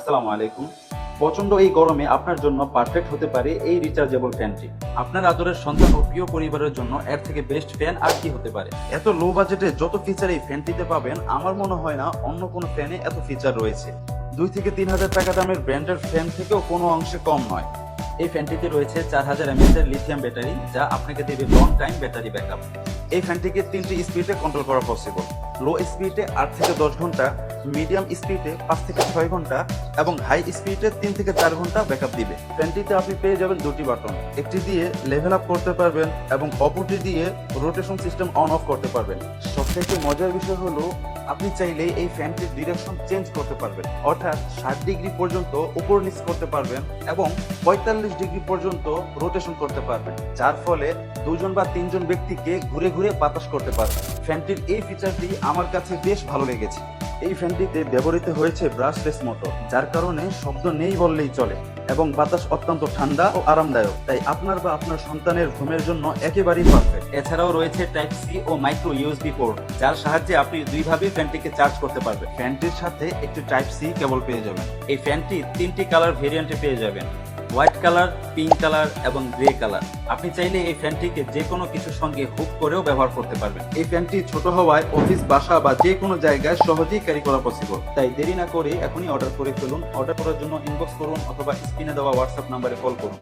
আসসালামু আলাইকুম। প্রচণ্ড এই গরমে আপনার জন্য পারফেক্ট হতে পারে এই রিচার্জেবল ফ্যানটি আপনার আদরের সন্তান ও প্রিয় পরিবারের জন্য এর থেকে বেস্ট ফ্যান আর কি হতে পারে? এত লো বাজেটে যত ফিচার এই ফ্যানটিতে পাবেন, আমার মনে হয় না অন্য কোনো ফ্যানে এত ফিচার রয়েছে। দুই থেকে তিন হাজার টাকা দামের ব্র্যান্ডের ফ্যান থেকেও কোনো অংশে কম নয়। এই ফ্যানটিতে রয়েছে চার হাজার এমএএচ এর লিথিয়াম ব্যাটারি যা আপনাকে দেবে লং টাইম ব্যাটারি ব্যাকআপ এই ফ্যানটিকে তিনটি স্পিডে কন্ট্রোল করা পসিবল লো স্পিডে আট থেকে দশ ঘণ্টা মিডিয়াম স্পিডে পাঁচ থেকে ছয় ঘণ্টা এবং হাই স্পিডে তিন থেকে চার ঘণ্টা ব্যাকআপ দিবে। ফ্যানটিতে আপনি পেয়ে যাবেন দুটি বাটন একটি দিয়ে লেভেল আপ করতে পারবেন এবং অপরটি দিয়ে রোটেশন সিস্টেম অন অফ করতে পারবেন। সবথেকে মজার বিষয় হলো আপনি চাইলে এই ফ্যানটির ডিরেকশন চেঞ্জ করতে পারবেন। অর্থাৎ ষাট ডিগ্রি পর্যন্ত উপর নিচ করতে পারবেন এবং পঁয়তাল্লিশ ডিগ্রি পর্যন্ত রোটেশন করতে পারবেন, যার ফলে দুজন বা তিনজন ব্যক্তিকে ঘুরে ঘুরে বাতাস করতে পারবেন। ফ্যানটির এই ফিচারটি আমার কাছে বেশ ভালো লেগেছে। এই ফ্যানটিতে ব্যবহৃত হয়েছে ব্রাশলেস মোটর যার কারণে শব্দ নেই বললেই চলে। এবং বাতাস অত্যন্ত ঠান্ডা ও আরামদায়ক। তাই আপনার বা আপনার সন্তানের ঘুমের জন্য একেবারেই পারফেক্ট এছাড়াও রয়েছে টাইপ সি ও মাইক্রো ইউএসবি পোর্ট যার সাহায্যে আপনি দুইভাবে ফ্যানটিকে চার্জ করতে পারবেন। ফ্যানটির সাথে একটি টাইপ সি কেবল পেয়ে যাবেন। এই ফ্যানটি তিনটি কালার ভেরিয়েন্টে পেয়ে যাবেন। হোয়াইট কালার, পিঙ্ক কালার এবং গ্রে কালার। আপনি চাইলে এই ফ্যানটিকে যে কোনো কিছুর সঙ্গে হুক করেও ব্যবহার করতে পারবেন। এই ফ্যানটি ছোট হওয়ায় অফিস, বাসা বা যে কোনো জায়গায় সহজেই ক্যারি করা পসিবল তাই দেরি না করে এখনই অর্ডার করে ফেলুন। অর্ডার করার জন্য ইনবক্স করুন অথবা স্ক্রিনে দেওয়া হোয়াটসঅ্যাপ নাম্বারে কল করুন।